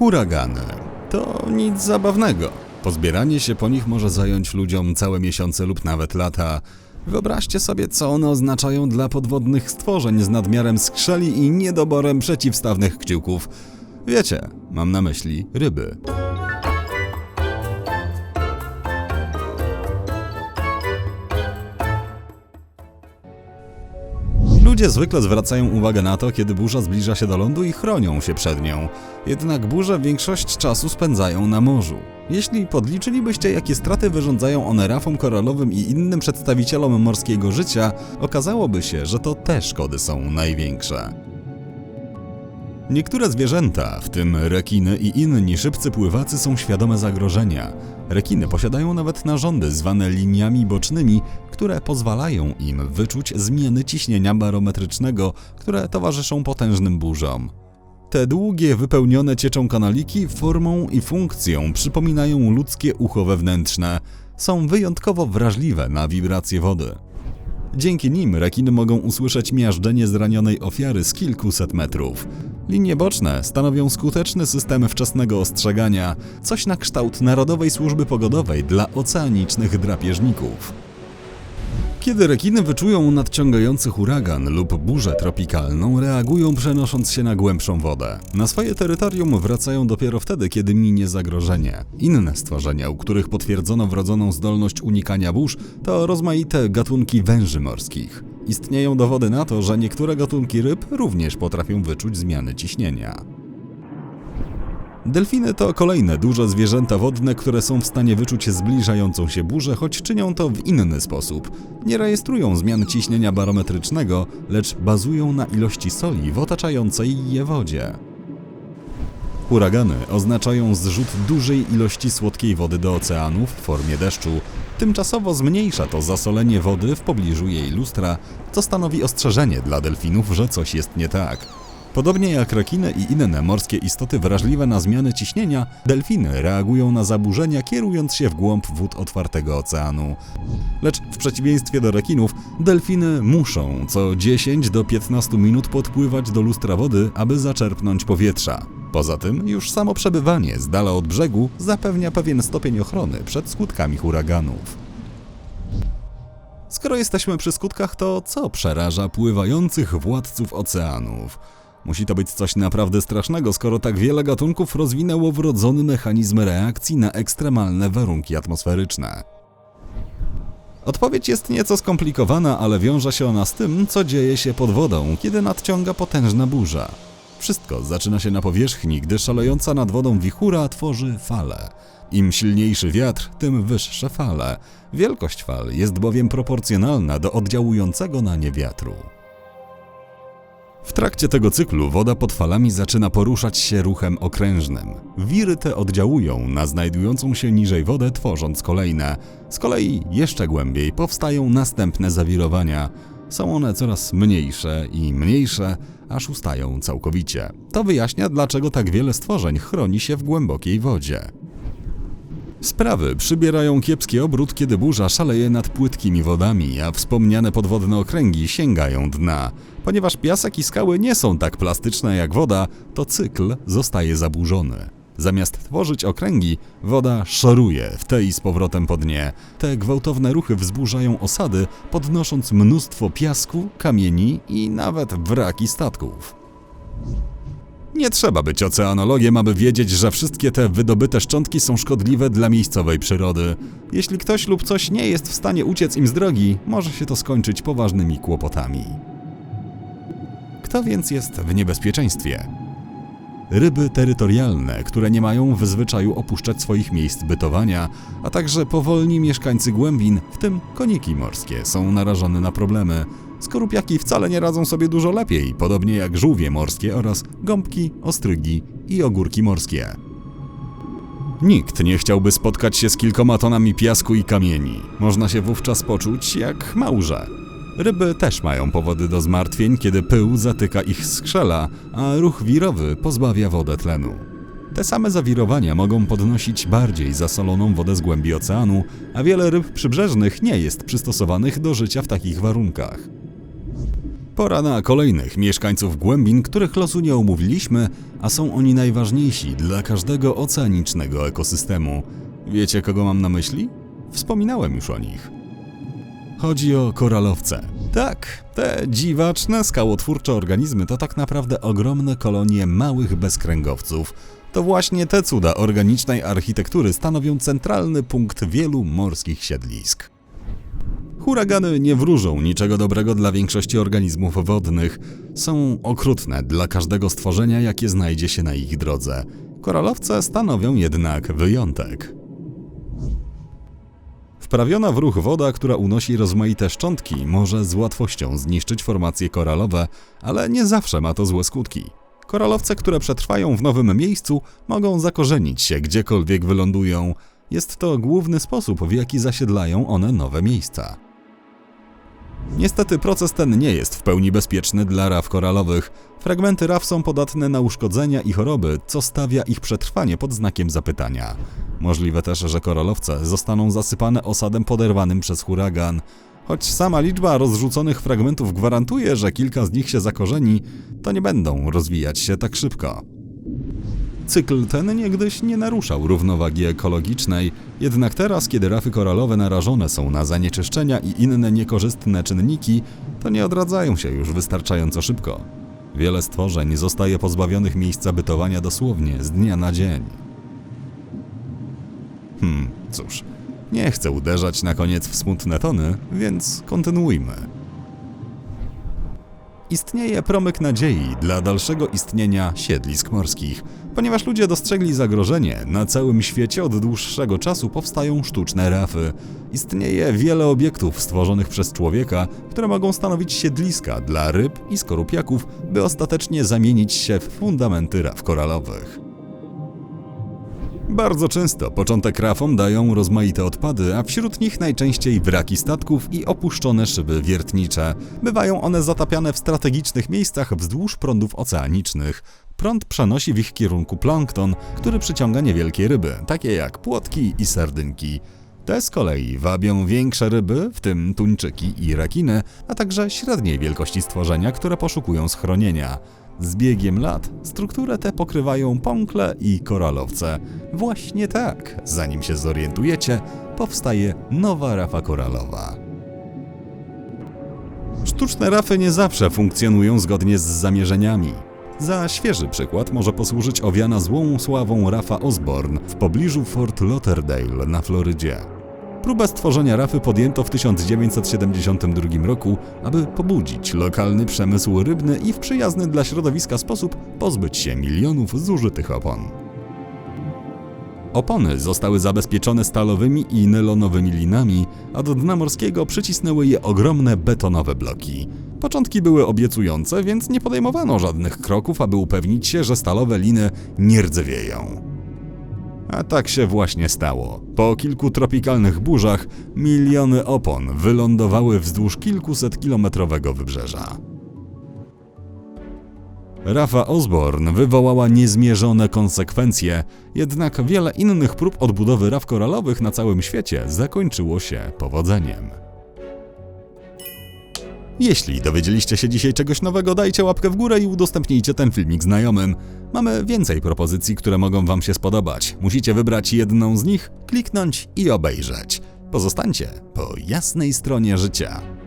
Huragany. To nic zabawnego. Pozbieranie się po nich może zająć ludziom całe miesiące lub nawet lata. Wyobraźcie sobie, co one oznaczają dla podwodnych stworzeń z nadmiarem skrzeli i niedoborem przeciwstawnych kciuków. Wiecie, mam na myśli ryby. Ludzie zwykle zwracają uwagę na to, kiedy burza zbliża się do lądu i chronią się przed nią. Jednak burze większość czasu spędzają na morzu. Jeśli podliczylibyście, jakie straty wyrządzają one rafom koralowym i innym przedstawicielom morskiego życia, okazałoby się, że to te szkody są największe. Niektóre zwierzęta, w tym rekiny i inni szybcy pływacy, są świadome zagrożenia. Rekiny posiadają nawet narządy zwane liniami bocznymi, które pozwalają im wyczuć zmiany ciśnienia barometrycznego, które towarzyszą potężnym burzom. Te długie, wypełnione cieczą kanaliki formą i funkcją przypominają ludzkie ucho wewnętrzne. Są wyjątkowo wrażliwe na wibracje wody. Dzięki nim rekiny mogą usłyszeć miażdżenie zranionej ofiary z kilkuset metrów. Linie boczne stanowią skuteczny system wczesnego ostrzegania, coś na kształt Narodowej Służby Pogodowej dla oceanicznych drapieżników. Kiedy rekiny wyczują nadciągający huragan lub burzę tropikalną, reagują przenosząc się na głębszą wodę. Na swoje terytorium wracają dopiero wtedy, kiedy minie zagrożenie. Inne stworzenia, u których potwierdzono wrodzoną zdolność unikania burz, to rozmaite gatunki węży morskich. Istnieją dowody na to, że niektóre gatunki ryb również potrafią wyczuć zmiany ciśnienia. Delfiny to kolejne duże zwierzęta wodne, które są w stanie wyczuć zbliżającą się burzę, choć czynią to w inny sposób. Nie rejestrują zmian ciśnienia barometrycznego, lecz bazują na ilości soli w otaczającej je wodzie. Huragany oznaczają zrzut dużej ilości słodkiej wody do oceanów w formie deszczu. Tymczasowo zmniejsza to zasolenie wody w pobliżu jej lustra, co stanowi ostrzeżenie dla delfinów, że coś jest nie tak. Podobnie jak rekiny i inne morskie istoty wrażliwe na zmiany ciśnienia, delfiny reagują na zaburzenia kierując się w głąb wód otwartego oceanu. Lecz w przeciwieństwie do rekinów, delfiny muszą co 10 do 15 minut podpływać do lustra wody, aby zaczerpnąć powietrza. Poza tym, już samo przebywanie z dala od brzegu zapewnia pewien stopień ochrony przed skutkami huraganów. Skoro jesteśmy przy skutkach, to co przeraża pływających władców oceanów? Musi to być coś naprawdę strasznego, skoro tak wiele gatunków rozwinęło wrodzony mechanizm reakcji na ekstremalne warunki atmosferyczne. Odpowiedź jest nieco skomplikowana, ale wiąże się ona z tym, co dzieje się pod wodą, kiedy nadciąga potężna burza. Wszystko zaczyna się na powierzchni, gdy szalejąca nad wodą wichura tworzy fale. Im silniejszy wiatr, tym wyższe fale. Wielkość fal jest bowiem proporcjonalna do oddziałującego na nie wiatru. W trakcie tego cyklu woda pod falami zaczyna poruszać się ruchem okrężnym. Wiry te oddziałują na znajdującą się niżej wodę, tworząc kolejne. Z kolei jeszcze głębiej powstają następne zawirowania. Są one coraz mniejsze i mniejsze, aż ustają całkowicie. To wyjaśnia, dlaczego tak wiele stworzeń chroni się w głębokiej wodzie. Sprawy przybierają kiepski obrót, kiedy burza szaleje nad płytkimi wodami, a wspomniane podwodne okręgi sięgają dna. Ponieważ piasek i skały nie są tak plastyczne jak woda, to cykl zostaje zaburzony. Zamiast tworzyć okręgi, woda szoruje w te i z powrotem po dnie. Te gwałtowne ruchy wzburzają osady, podnosząc mnóstwo piasku, kamieni i nawet wraki statków. Nie trzeba być oceanologiem, aby wiedzieć, że wszystkie te wydobyte szczątki są szkodliwe dla miejscowej przyrody. Jeśli ktoś lub coś nie jest w stanie uciec im z drogi, może się to skończyć poważnymi kłopotami. Kto więc jest w niebezpieczeństwie? Ryby terytorialne, które nie mają w zwyczaju opuszczać swoich miejsc bytowania, a także powolni mieszkańcy głębin, w tym koniki morskie, są narażone na problemy. Skorupiaki wcale nie radzą sobie dużo lepiej, podobnie jak żółwie morskie oraz gąbki, ostrygi i ogórki morskie. Nikt nie chciałby spotkać się z kilkoma tonami piasku i kamieni. Można się wówczas poczuć jak małże. Ryby też mają powody do zmartwień, kiedy pył zatyka ich skrzela, a ruch wirowy pozbawia wodę tlenu. Te same zawirowania mogą podnosić bardziej zasoloną wodę z głębi oceanu, a wiele ryb przybrzeżnych nie jest przystosowanych do życia w takich warunkach. Pora na kolejnych mieszkańców głębin, których losu nie omówiliśmy, a są oni najważniejsi dla każdego oceanicznego ekosystemu. Wiecie, kogo mam na myśli? Wspominałem już o nich. Chodzi o koralowce. Tak, te dziwaczne, skałotwórcze organizmy to tak naprawdę ogromne kolonie małych bezkręgowców. To właśnie te cuda organicznej architektury stanowią centralny punkt wielu morskich siedlisk. Huragany nie wróżą niczego dobrego dla większości organizmów wodnych. Są okrutne dla każdego stworzenia, jakie znajdzie się na ich drodze. Koralowce stanowią jednak wyjątek. Wprawiona w ruch woda, która unosi rozmaite szczątki, może z łatwością zniszczyć formacje koralowe, ale nie zawsze ma to złe skutki. Koralowce, które przetrwają w nowym miejscu, mogą zakorzenić się gdziekolwiek wylądują. Jest to główny sposób, w jaki zasiedlają one nowe miejsca. Niestety proces ten nie jest w pełni bezpieczny dla raf koralowych. Fragmenty raf są podatne na uszkodzenia i choroby, co stawia ich przetrwanie pod znakiem zapytania. Możliwe też, że koralowce zostaną zasypane osadem poderwanym przez huragan. Choć sama liczba rozrzuconych fragmentów gwarantuje, że kilka z nich się zakorzeni, to nie będą rozwijać się tak szybko. Cykl ten niegdyś nie naruszał równowagi ekologicznej, jednak teraz, kiedy rafy koralowe narażone są na zanieczyszczenia i inne niekorzystne czynniki, to nie odradzają się już wystarczająco szybko. Wiele stworzeń zostaje pozbawionych miejsca bytowania dosłownie z dnia na dzień. Hmm, cóż, nie chcę uderzać na koniec w smutne tony, więc kontynuujmy. Istnieje promyk nadziei dla dalszego istnienia siedlisk morskich. Ponieważ ludzie dostrzegli zagrożenie, na całym świecie od dłuższego czasu powstają sztuczne rafy. Istnieje wiele obiektów stworzonych przez człowieka, które mogą stanowić siedliska dla ryb i skorupiaków, by ostatecznie zamienić się w fundamenty raf koralowych. Bardzo często początek rafom dają rozmaite odpady, a wśród nich najczęściej wraki statków i opuszczone szyby wiertnicze. Bywają one zatapiane w strategicznych miejscach wzdłuż prądów oceanicznych. Prąd przenosi w ich kierunku plankton, który przyciąga niewielkie ryby, takie jak płotki i sardynki. Te z kolei wabią większe ryby, w tym tuńczyki i rekiny, a także średniej wielkości stworzenia, które poszukują schronienia. Z biegiem lat strukturę tę pokrywają pąkle i koralowce. Właśnie tak, zanim się zorientujecie, powstaje nowa rafa koralowa. Sztuczne rafy nie zawsze funkcjonują zgodnie z zamierzeniami. Za świeży przykład może posłużyć owiana złą sławą rafa Osborne w pobliżu Fort Lauderdale na Florydzie. Próbę stworzenia rafy podjęto w 1972 roku, aby pobudzić lokalny przemysł rybny i w przyjazny dla środowiska sposób pozbyć się milionów zużytych opon. Opony zostały zabezpieczone stalowymi i nylonowymi linami, a do dna morskiego przycisnęły je ogromne betonowe bloki. Początki były obiecujące, więc nie podejmowano żadnych kroków, aby upewnić się, że stalowe liny nie rdzewieją. A tak się właśnie stało. Po kilku tropikalnych burzach miliony opon wylądowały wzdłuż kilkuset kilometrowego wybrzeża. Rafa Osborne wywołała niezmierzone konsekwencje, jednak wiele innych prób odbudowy raf koralowych na całym świecie zakończyło się powodzeniem. Jeśli dowiedzieliście się dzisiaj czegoś nowego, dajcie łapkę w górę i udostępnijcie ten filmik znajomym. Mamy więcej propozycji, które mogą Wam się spodobać. Musicie wybrać jedną z nich, kliknąć i obejrzeć. Pozostańcie po jasnej stronie życia.